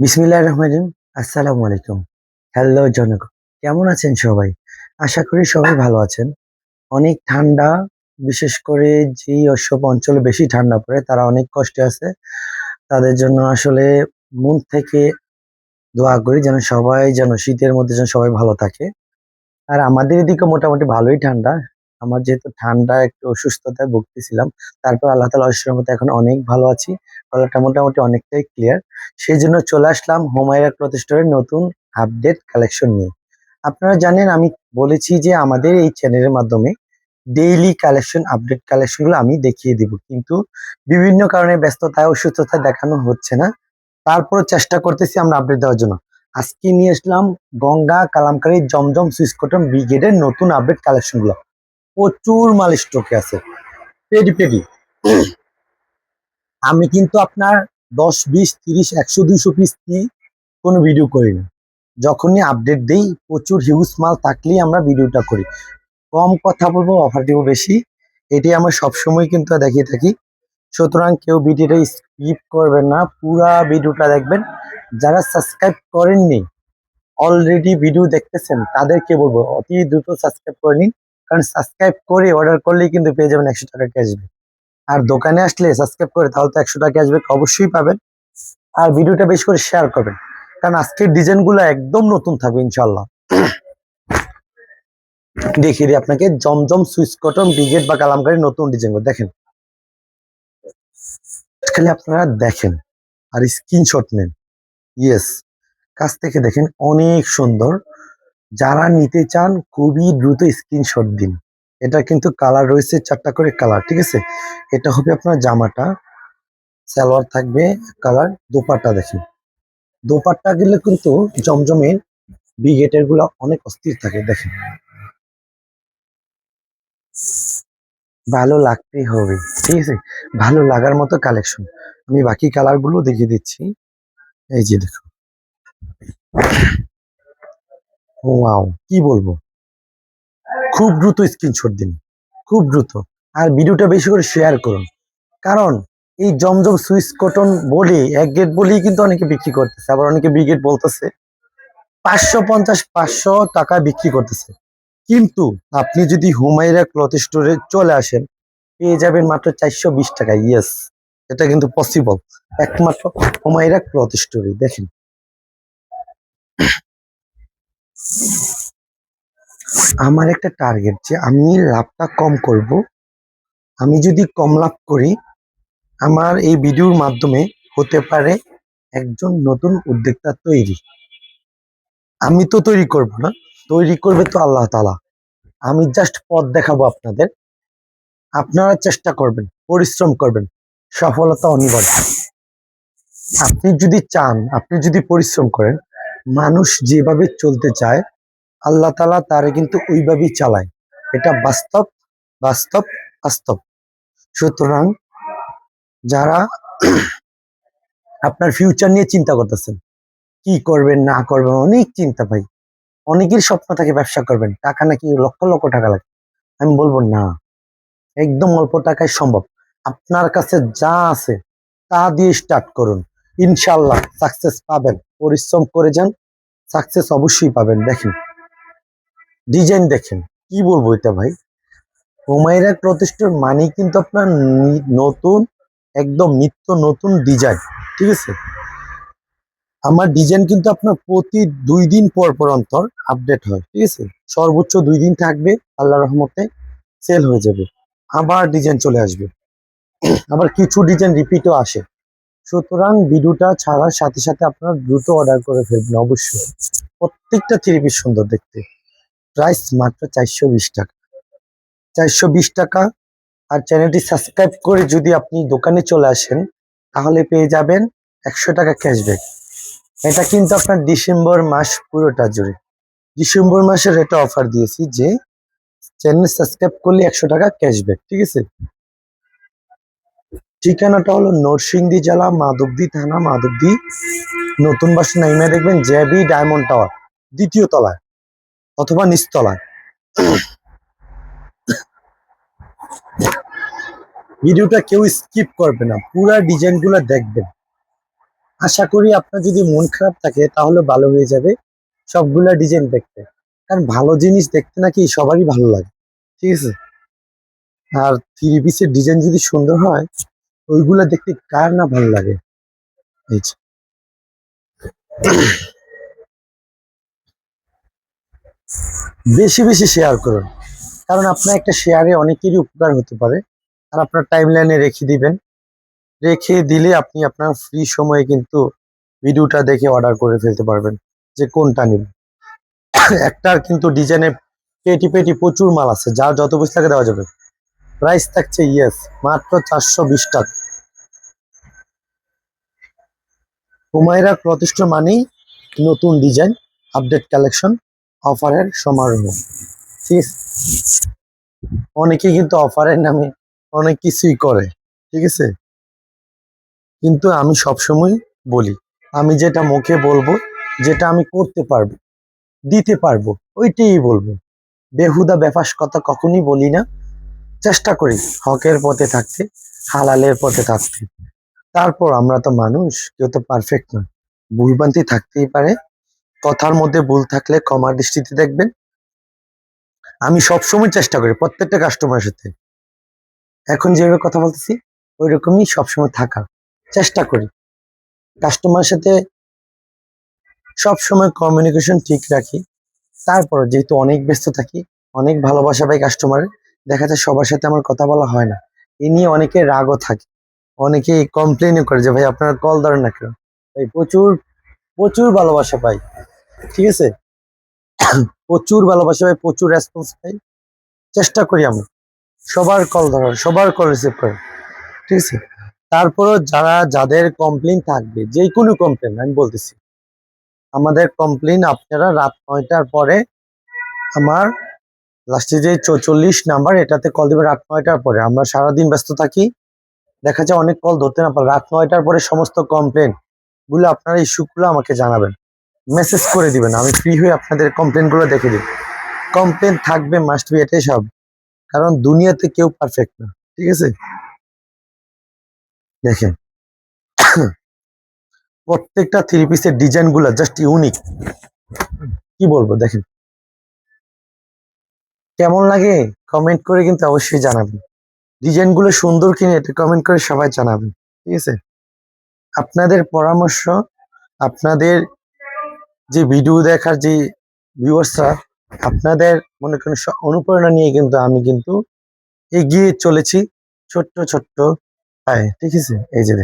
বিসমিল্লাহ রহমান আসসালামু আলাইকুম। হ্যালো জনগণ। কেমন আছেন সবাই? আশা করি সবাই ভালো আছেন। অনেক ঠান্ডা, বিশেষ করে যেই সব অঞ্চলে বেশি ঠান্ডা পড়ে, তারা অনেক কষ্টে আছে। তাদের জন্য আসলে মন থেকে দোয়া করি যেন সবাই যেন শীতের মধ্যে যেন সবাই ভালো থাকে। আর আমাদের এদিকে মোটামুটি ভালোই ঠান্ডা। আমার যেহেতু ঠান্ডা, একটু অসুস্থতায় ভুগতেছিলাম, তারপর আল্লাহ তালা অসুস্থ এখন অনেক ভালো আছি। গলাটা মোটামুটি অনেকটাই ক্লিয়ার সেই জন্য চলে আসলাম হোমায়রা স্টোরের নতুন আপডেট কালেকশন নিয়ে। আপনারা জানেন, আমি বলেছি যে আমাদের এই চ্যানেলের মাধ্যমে ডেইলি কালেকশন আপডেট কালেকশনগুলো আমি দেখিয়ে দিব। কিন্তু বিভিন্ন কারণে ব্যস্ততায়, অসুস্থতায় দেখানো হচ্ছে না। তারপর চেষ্টা করতেছি আমরা আপডেট দেওয়ার জন্য। আজকে নিয়ে আসলাম গঙ্গা, কালামকারী, জমজম সুইস কটন ব্রিগেডের নতুন আপডেট কালেকশনগুলো। প্রচুর মাল স্টকে আছে। Paddy paddy. আমি কিন্তু আপনার দশ, বিশ, তিরিশ, একশো, দুইশো পিস দিয়ে কোনো ভিডিও করি না যখনই আপডেট দেই, প্রচুর হিউজ মাল থাকলেই আমরা ভিডিওটা করি। কম কথা বলব অফার দিব বেশি। এটি আমরা সবসময় কিন্তু দেখিয়ে থাকি। সুতরাং কেউ ভিডিওটা স্কিপ করবেন না, পুরা ভিডিওটা দেখবেন। যারা সাবস্ক্রাইব করেননি অলরেডি ভিডিও দেখতেছেন, তাদেরকে বলব, অতি দ্রুত সাবস্ক্রাইব করে নিন। কারণ সাবস্ক্রাইব করে অর্ডার করলেই কিন্তু পেয়ে যাবেন একশো টাকা ক্যাশব্যাক আর দোকানে আসলে সাবস্ক্রাইব করে তাহলে তো একশো টাকা ক্যাশব্যাক অবশ্যই পাবেন। আর ভিডিওটা বেশি করে শেয়ার করবেন। কারণ আজকের ডিজাইনগুলো একদম নতুন থাকবে ইনশাল্লাহ দেখিয়ে দিই আপনাকে, জমজম সুইচ কটন, ব্রিগেড বা কালামকারী নতুন ডিজাইনগুলো দেখেন। খালি আপনারা দেখেন আর স্ক্রিনশট নেন। ইয়েস কাছ থেকে দেখেন অনেক সুন্দর। যারা নিতে চান, খুবই দ্রুত স্ক্রিনশট দিন। এটা কিন্তু কালার রয়েছে, চারটা করে কালার ঠিক আছে? এটা হবে আপনার জামাটা। সালোয়ার থাকবে কালার দোপাট্টা দেখেন। দোপাট্টা গেলে কিন্তু জমজমের ব্রিগেটেরগুলা অনেক অস্থির থাকে, দেখেন। ভালো লাগতেই হবে, ঠিক আছে? ভালো লাগার মতো কালেকশন আমি বাকি কালারগুলো দেখিয়ে দিচ্ছি। এই যে দেখো ওয়াও কি বলব? খুব দ্রুত স্ক্রিনশট দিন, খুব দ্রুত। আর ভিডিওটা বেশি করে শেয়ার করুন। কারণ এই জমজম সুইস কটন বলে এক গেট বলেই কিন্তু অনেকে বিক্রি করতেছে। আবার অনেকে বিগেট বলতেছে, পাঁচশো পঞ্চাশ, পাঁচশো টাকা বিক্রি করতেছে। কিন্তু আপনি যদি হুমায়রা ক্লথ স্টোরে চলে আসেন, পেয়ে যাবেন মাত্র চারশো বিশ টাকা। ইয়েস এটা কিন্তু পসিবল একমাত্র হুমায়রা ক্লথ স্টোরে দেখেন আমার একটা টার্গেট যে আমি লাভটা কম করব। আমি যদি কম লাভ করি, আমার এই ভিডিওর মাধ্যমে হতে পারে একজন নতুন উদ্যোক্তা তৈরি। আমি তো তৈরি করব না, তৈরি করবে তো আল্লাহ তালা আমি জাস্ট পথ দেখাবো আপনাদের। আপনারা চেষ্টা করবেন, পরিশ্রম করবেন, সফলতা অনিবার্য। আপনি যদি চান, আপনি যদি পরিশ্রম করেন মানুষ যেভাবে চলতে চায়, আল্লাহ তালা তারে কিন্তু ওইভাবেই চালায়। এটা বাস্তব বাস্তব বাস্তব। সুতরাং যারা আপনার ফিউচার নিয়ে চিন্তা করতেছেন, কি করবেন, না করবেন, অনেক চিন্তা ভাই। অনেকের স্বপ্ন থাকে ব্যবসা করবেন, টাকা নাকি লক্ষ লক্ষ টাকা লাগে। আমি বলব না। একদম অল্প টাকায় সম্ভব। আপনার কাছে যা আছে, তা দিয়ে স্টার্ট করুন। ইনশাল্লাহ সাকসেস পাবেন। পরিশ্রম করে যান সাকসেস অবশ্যই পাবেন। দেখেন ডিজাইন দেখেন, কি বলব এটা ভাই? হুমায়রা প্রতিষ্ঠার মানে কিন্তু আপনার নতুন, একদম নিত্য নতুন ডিজাইন ঠিক আছে? আমার ডিজাইন কিন্তু আপনার প্রতি দুই দিন পর পর অন্তর আপডেট হয়, ঠিক আছে? সর্বোচ্চ দুই দিন থাকবে আল্লাহ রহমতে সেল হয়ে যাবে। আবার ডিজাইন চলে আসবে। আবার কিছু ডিজাইন রিপিটও আসে। সুতরাং ভিডিওটা ছাড়ার সাথে সাথে আপনারা দ্রুত অর্ডার করে ফেলবেন, অবশ্যই। প্রত্যেকটা থ্রি পিস সুন্দর দেখতে। প্রাইস মাত্র চারশো বিশ টাকা। চারশো বিশ টাকা। আর চ্যানেলটি সাবস্ক্রাইব করে যদি আপনি দোকানে চলে আসেন, তাহলে পেয়ে যাবেন একশো টাকা ক্যাশব্যাক এটা কিন্তু আপনার ডিসেম্বর মাস পুরোটা জুড়ে। ডিসেম্বর মাসের এটা অফার দিয়েছি যে চ্যানেল সাবস্ক্রাইব করলে একশো টাকা ক্যাশব্যাক ঠিক আছে? ঠিকানাটা হলো নরসিংদী জেলা, মাধবদী থানা, মাধবদী। নতুন বাসা নাইমে দেখবেন, জেবি ডায়মন্ড টাওয়ার, দ্বিতীয় তলায়, অথবা নিচতলায়। ভিডিওটা কেউ স্কিপ করবে না, পুরা ডিজাইনগুলা দেখবেন। আশা করি আপনার যদি মন খারাপ থাকে, তাহলে ভালো হয়ে যাবে সবগুলা ডিজাইন দেখতে। কারণ ভালো জিনিস দেখতে নাকি সবারই ভালো লাগে, ঠিক আছে? আর থ্রি পিসের ডিজাইন যদি সুন্দর হয় ওইগুলা দেখতে কার না ভালো লাগে? যে। বেশি বেশি শেয়ার করুন। কারণ আপনার একটা শেয়ারে অনেকেরই উপকার হতে পারে। আর আপনার টাইম লাইনে রেখে দিবেন। রেখে দিলে আপনি আপনার ফ্রি সময়ে কিন্তু ভিডিওটা দেখে অর্ডার করে ফেলতে পারবেন যে কোনটা নেবেন একটার কিন্তু ডিজাইনে পেটি পেটি প্রচুর মাল আছে। যার যত পিস লাগে দেওয়া যাবে। প্রাইস থাকছে ইয়েস মাত্র চারশো বিশ টাকা। হুমায়রা প্রতিষ্ঠ মানেই নতুন ডিজাইন, আপডেট কালেকশন, অফারের সমারোহ। ঠিক অনেকেই কিন্তু অফারের নামে অনেক কিছুই করে, ঠিক আছে? কিন্তু আমি সবসময় বলি, আমি যেটা মুখে বলব, যেটা আমি করতে পারব, দিতে পারব, ওইটাই বলব। বেহুদা বেফাস কথা কখনই বলি না। চেষ্টা করি হকের পথে থাকতে, হালালের পথে থাকতে। তারপর আমরা তো মানুষ, কেউ তো পারফেক্ট নয়। ভুলভ্রান্তি থাকতেই পারে। কথার মধ্যে ভুল থাকলে ক্ষমার দৃষ্টিতে দেখবেন। আমি সবসময় চেষ্টা করি প্রত্যেকটা কাস্টমারের সাথে। এখন যেভাবে কথা বলতেছি ওই রকমই সবসময় থাকা। চেষ্টা করি। কাস্টমারের সাথে সবসময় কমিউনিকেশন ঠিক রাখি। তারপর যেহেতু অনেক ব্যস্ত থাকি, অনেক ভালোবাসা পাই কাস্টমারের দেখা যায় সবার সাথে আমার কথা বলা হয় না। এ নিয়ে অনেকে রাগও থাকে। অনেকে কমপ্লেনও করে যে, ভাই, আপনারা কল ধরেন না কেন? ভাই, প্রচুর প্রচুর ভালোবাসা পাই। ঠিক আছে? প্রচুর ভালোবাসা পাই, প্রচুর রেসপন্স পাই। চেষ্টা করি আমি। সবার কল ধরার, সবার কল রিসিভ করার। ঠিক আছে? তারপরও যারা, যাদের কমপ্লেন থাকবে যে কোনো কমপ্লেন আমি বলতেছি। আমাদের কমপ্লেন আপনারা রাত নয়টার পরে আমার লাস্টে যে চৌচল্লিশ নাম্বার এটাতে কল দেবে রাত নয়টার পরে। আমরা সারাদিন ব্যস্ত থাকি। দেখা যায় অনেক কল ধরতে না পারে। রাত নয়টার পরে সমস্ত কমপ্লেনগুলো আপনারা ইস্যুগুলো আমাকে জানাবেন। মেসেজ করে দিবেন। আমি ফ্রি হয়ে আপনাদের কমপ্লেনগুলো দেখে দিই। কমপ্লেন থাকবে মাস্ট বি এটাই সব। কারণ দুনিয়াতে কেউ পারফেক্ট না। ঠিক আছে? দেখেন। প্রত্যেকটা থ্রি পিসের ডিজাইনগুলা জাস্ট ইউনিক কি বলব? দেখেন। কেমন লাগে কমেন্ট করে কিন্তু অবশ্যই জানাবেন। ডিজাইনগুলো সুন্দর কিনে এটা কমেন্ট করে সবাই জানাবেন, ঠিক আছে? আপনাদের পরামর্শ, আপনাদের যে ভিডিও দেখার যে ভিউয়ার্সরা আপনাদের মনে করেন অনুপ্রেরণা নিয়ে কিন্তু আমি কিন্তু এগিয়ে চলেছি ছোট্ট ছোট্ট পায়ে, ঠিক আছে? এই যে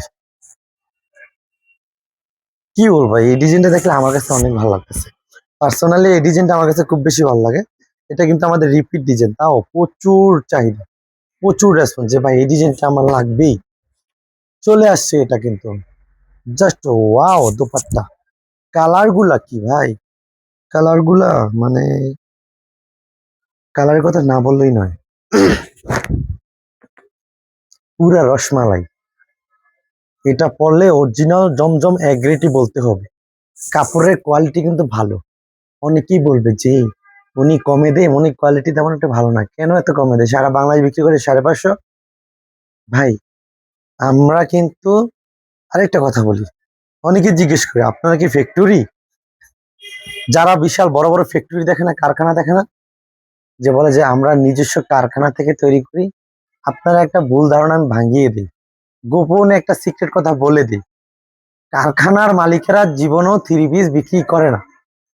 কি বলব, এই ডিজাইনটা দেখলে আমার কাছে অনেক ভালো লাগতেছে। পার্সোনালি এই ডিজাইনটা আমার কাছে খুব বেশি ভালো লাগে। এটা কিন্তু আমাদের রিপিট ডিজাইন তাও প্রচুর চাহিদা, প্রচুর রেসপন্স যে ভাই এই ডিজাইনটা আমার লাগবেই। চলে আসছে এটা কিন্তু। Just wow dupatta. কালারগুলা কি ভাই? কালারগুলা মানে কালারের কথা না বললেই নয়। পুরা রসমালাই। এটা পরলে অরিজিনাল জমজম এগ্রেটি বলতে হবে। কাপড়ের কোয়ালিটি কিন্তু ভালো। অনেকেই বলবে যে উনি কমে দেয় উনি কোয়ালিটি তেমন একটা ভালো না। কেন এত কমে দেয় সারা বাংলায় বিক্রি করে সাড়ে পাঁচশো? ভাই, আমরা কিন্তু আরেকটা কথা বলি। অনেকে জিজ্ঞেস করে, আপনারা কি ফ্যাক্টরি যারা বিশাল বড় বড় ফ্যাক্টরি দেখে না, কারখানা দেখে না, যে বলে যে আমরা নিজস্ব কারখানা থেকে তৈরি করি, আপনারা একটা ভুল ধারণা আমি ভাঙিয়ে দিই। গোপনে একটা সিক্রেট কথা বলে দিই। কারখানার মালিকেরা জীবনেও থ্রি পিস বিক্রি করে না।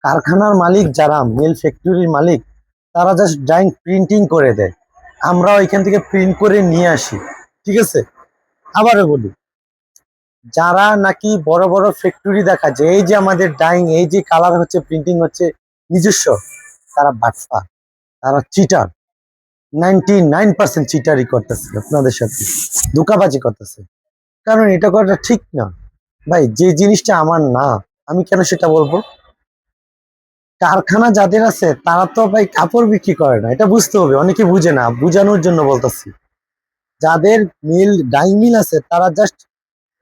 কারখানার মালিক যারা মিল ফ্যাক্টরির মালিক, তারা জাস্ট ড্রয়িং প্রিন্টিং করে দেয়। আমরা ওইখান থেকে প্রিন্ট করে নিয়ে আসি। ঠিক আছে? আবারও বলি, যারা নাকি বড় বড় ফ্যাক্টরি দেখা যায় এই যে আমাদের ডাইং এই যে কালার হচ্ছে প্রিন্টিং হচ্ছে, নিজস্ব, তারা বাটফা, তারা চিটার নাইনটি নাইন পার্সেন্ট চিটারই করতেছে আপনাদের সাথে। ধোকাবাজি করতেছে। কারণ এটা করাটা ঠিক না। ভাই, যে জিনিসটা আমার না, আমি কেন সেটা বলব? কারখানা যাদের আছে, তারা তো ভাই কাপড় বিক্রি করে না। এটা বুঝতে হবে, অনেকে বুঝে না, বুঝানোর জন্য বলতেছি। যাদের মিল ডাই মিল আছে, তারা জাস্ট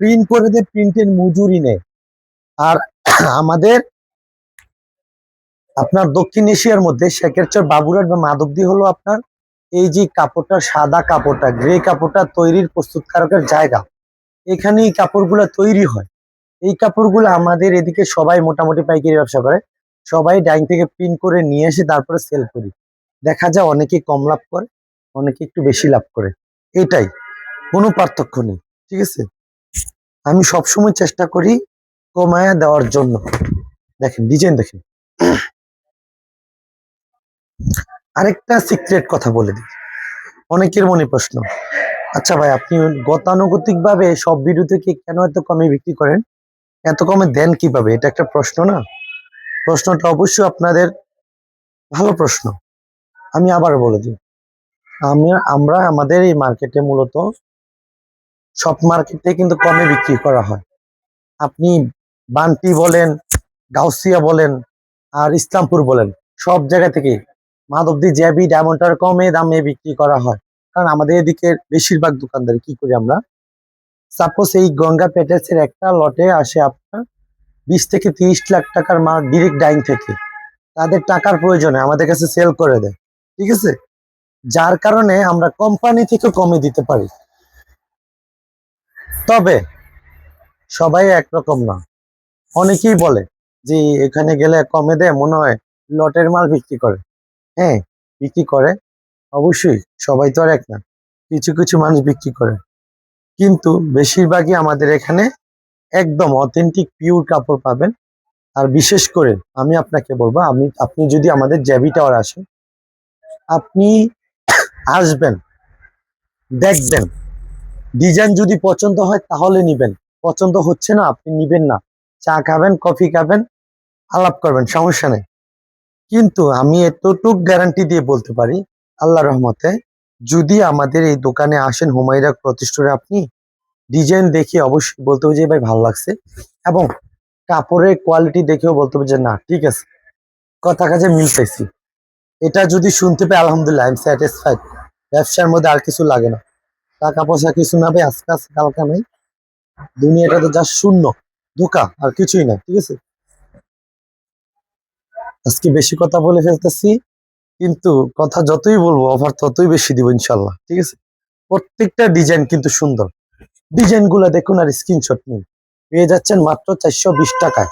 প্রিন্ট করে দিয়ে প্রিন্টের মজুরি নেয়। আর আমাদের আপনার দক্ষিণ এশিয়ার মধ্যে শেখেরচর বাবুরাট বা মাধবদী হলো আপনার এই যে কাপড়টা, সাদা কাপড়টা গ্রে কাপড়টা তৈরির প্রস্তুতকারকের জায়গা। এখানেই কাপড়গুলো তৈরি হয়। এই কাপড়গুলো আমাদের এদিকে সবাই মোটামুটি পাইকারি ব্যবসা করে। সবাই ডাইং থেকে প্রিন্ট করে নিয়ে এসে তারপরে সেল করি। দেখা যায় অনেকে কম লাভ করে, অনেকে একটু বেশি লাভ করে। এটাই, কোনো পার্থক্য নেই, ঠিক আছে? আমি সবসময় চেষ্টা করি কমায়া দেওয়ার জন্য। দেখেন ডিজাইন দেখেন। আরেকটা সিক্রেট কথা বলে দিই। অনেকের মনে প্রশ্ন আচ্ছা ভাই, আপনি গতানুগতিক ভাবে সব ভিডিও থেকে কেন এত কমে বিক্রি করেন? এত কমে দেন কীভাবে? এটা একটা প্রশ্ন না? প্রশ্নটা অবশ্যই আপনাদের ভালো প্রশ্ন। আমি আবার বলে দিই। আমি, আমরা আমাদের এই মার্কেটে মূলত সব মার্কেটে কিন্তু কমে বিক্রি করা হয়। আপনি বান্টি বলেন, গাউসিয়া বলেন, আর ইসলামপুর বলেন, সব জায়গা থেকে মাধবদী জ্যাবি ডায়মন্ডটার কমে দামে বিক্রি করা হয়। কারণ আমাদের এদিকে বেশিরভাগ দোকানদারি কি করি আমরা? সাপোজ এই গঙ্গা প্যাটেলসের একটা লটে আসে আপনার বিশ থেকে তিরিশ লাখ টাকার মাল ডিরেক্ট ডাইং থেকে। তাদের টাকার প্রয়োজনে আমাদের কাছে সেল করে দেয়, ঠিক আছে? যার কারণে আমরা কোম্পানি থেকে কমে দিতে পারি। তবে সবাই একরকম না। অনেকেই বলে যে এখানে গেলে কমে দেয়, মনে হয় লটের মাল বিক্রি করে। হ্যাঁ বিক্রি করে, অবশ্যই সবাই তো আর এক না, কিছু কিছু মানুষ বিক্রি করে। কিন্তু বেশিরভাগই আমাদের এখানে একদম অথেন্টিক পিওর কাপড় পাবেন। আর বিশেষ করে আমি আপনাকে বলব, আমি, আপনি যদি আমাদের জ্যাবি টাওয়ার আসেন, আপনি আসবেন, দেখবেন। ডিজাইন যদি পছন্দ হয় তাহলে নিবেন। পছন্দ হচ্ছে না, আপনি নিবেন না। চা খাবেন, কফি খাবেন, আলাপ করবেন, সমস্যা নেই। কিন্তু আমি এতটুক গ্যারান্টি দিয়ে বলতে পারি আল্লাহ রহমতে যদি আমাদের এই দোকানে আসেন হুমায়রা প্রতিষ্ঠানে আপনি ডিজাইন দেখে অবশ্যই বলতে হবে যে, ভাই, ভালো লাগছে। এবং কাপড়ের কোয়ালিটি দেখেও বলতে হবে যে, না, ঠিক আছে। কথা কাজে মিল পাইছি। এটা যদি শুনতে পাই, আলহামদুলিল্লাহ আই এম স্যাটিসফাইড ব্যবসার মধ্যে আর কিছু লাগে না। টাকা পয়সা কিছু না ভাই আজকে আছে, কালকা নাই। দুনিয়াটা তো যা শূন্য, ধোকা, আর কিছুই না ঠিক আছে? আজকে বেশি কথা বলে ফেলতেছি, কিন্তু কথা যতই বলব অফার ততই বেশি দিব ইনশাল্লাহ ঠিক আছে? প্রত্যেকটা ডিজাইন কিন্তু সুন্দর। ডিজাইনগুলা দেখুন আর স্ক্রিনশট নিন। পেয়ে যাচ্ছেন মাত্র চারশো বিশ টাকায়।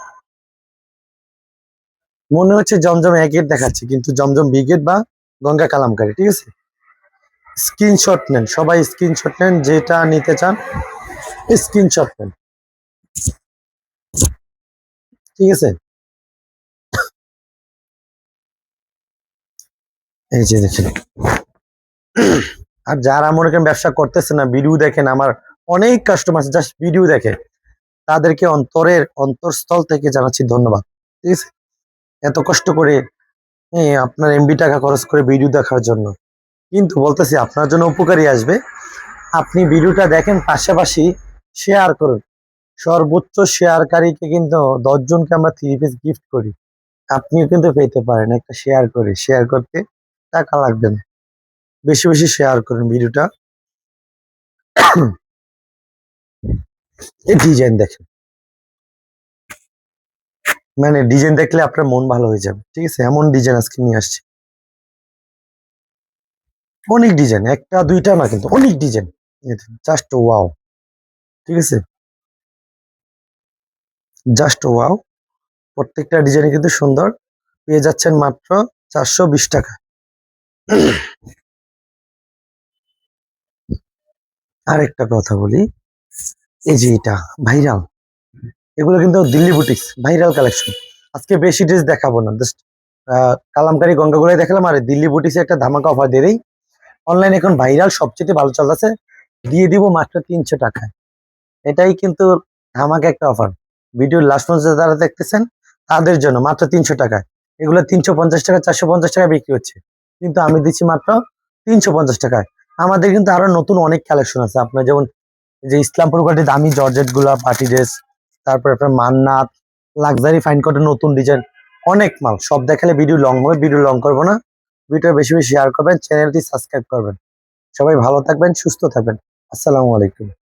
মনে হচ্ছে জমজম এক গেট দেখাচ্ছে, কিন্তু জমজম বি গেট বা গঙ্গা কালামকারি, ঠিক আছে? স্ক্রিনশট নেন, সবাই স্ক্রিনশট নেন, যেটা নিতে চান স্ক্রিনশট নেন। ঠিক আছে? এই যে দেখেন। আর যারা মনে করেন ব্যবসা করতেছে না, ভিডিও দেখেন, আমার অনেক কাস্টমার আছে জাস্ট ভিডিও দেখে। তাদেরকে অন্তরের অন্তরস্থল থেকে জানাচ্ছি ধন্যবাদ। ঠিক আছে? এত কষ্ট করে আপনার এমবি টাকা খরচ করে ভিডিও দেখার জন্য। কিন্তু বলতেছি, আপনার জন্য উপকারী আসবে। আপনি ভিডিওটা দেখেন, পাশাপাশি শেয়ার করুন। সর্বোচ্চ শেয়ারকারীকে কিন্তু দশজনকে আমরা থ্রি পিস গিফট করি। আপনিও কিন্তু পেতে পারেন একটা শেয়ার করে। শেয়ার করতে টাকা লাগবে না। বেশি বেশি শেয়ার করুন ভিডিওটা ডিজাইন দেখেন। মানে ডিজাইন দেখলে আপনার মন ভালো হয়ে যাবে। ঠিক আছে? এমন ডিজাইন আজকে নিয়ে আসছি। অনেক ডিজাইন, একটা, দুইটা না কিন্তু অনেক ডিজাইন। জাস্ট ওয়াও ঠিক আছে? জাস্ট ওয়াও প্রত্যেকটা ডিজাইন কিন্তু সুন্দর। পেয়ে যাচ্ছেন মাত্র চারশো বিশ টাকা। আরেকটা কথা বলি। এই যে এটা, ভাইরাল। এগুলো কিন্তু দিল্লি বুটিক্স ভাইরাল কালেকশন আজকে বেশি ড্রেস দেখাবো না জাস্ট কালামকারি গঙ্গাগুলাই দেখালাম, আর দিল্লি বুটিক্সে একটা ধামাকা অফার দিয়ে দিই। অনলাইন এখন ভাইরাল, সবচেয়ে ভালো চলতেছে। দিয়ে দিব মাত্র তিনশো টাকায়। এটাই কিন্তু ধামাকা একটা অফার ভিডিওর লাস্ট পর্যন্ত যারা দেখতেছেন, তাদের জন্য মাত্র তিনশো টাকায়। এগুলো তিনশো পঞ্চাশ টাকা, চারশো পঞ্চাশ টাকা বিক্রি হচ্ছে। কিন্তু আমি দিচ্ছি মাত্র তিনশো পঞ্চাশ টাকায়। আমাদের কিন্তু আরও নতুন অনেক কালেকশন আছে। আপনার যেমন যে ইসলামপুর ঘাটে দামি জর্জেটগুলা পার্টি ড্রেস, তারপরে আপনার মান্নাত, লাক্সারি ফাইন কটে নতুন ডিজাইন অনেক মাল। সব দেখালে ভিডিও লং হবে ভিডিও লং করব না। ভিডিও বেশি বেশি শেয়ার করবেন চ্যানেলটি সাবস্ক্রাইব করবেন। সবাই ভালো থাকবেন, সুস্থ থাকবেন। আসসালামু আলাইকুম।